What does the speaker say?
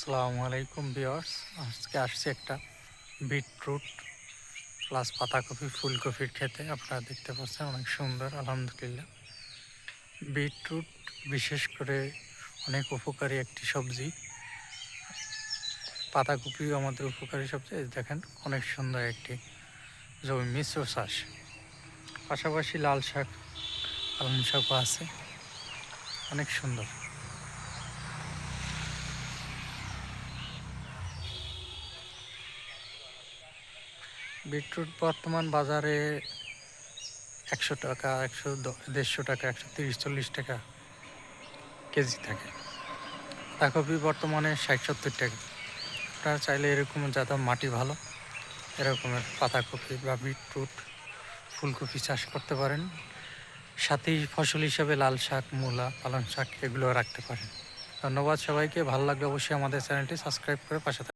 আসসালামু আলাইকুম বিয়ার্স আজকে আসছে একটা বিটরুট প্লাস পাতাকপি, ফুলকপির খেতে আপনারা দেখতে পাচ্ছেন অনেক সুন্দর, আলহামদুলিল্লাহ। বিটরুট বিশেষ করে অনেক উপকারী একটি সবজি। পাতাকপিও আমাদের উপকারী সবজি। দেখেন, অনেক সুন্দর একটি জমি, মিশ্র চাষ। পাশাপাশি লাল শাক, পালং শাকও আছে। অনেক সুন্দর। বিটরুট বর্তমান বাজারে একশো টাকা, একশো দেড়শো টাকা, একশো তিরিশ, চল্লিশ টাকা কেজি থাকে। পাতাকপি বর্তমানে ষাট, সত্তর টাকা। আপনারা চাইলে এরকম যাতে মাটি ভালো, এরকমের পাতাকপি বা বিটরুট, ফুলকপি চাষ করতে পারেন। সাথেই ফসল হিসাবে লাল শাক, মূলা, পালং শাক এগুলো রাখতে পারেন। ধন্যবাদ সবাইকে, ভালো লাগলে অবশ্যই আমাদের চ্যানেলটি সাবস্ক্রাইব করে পাশে।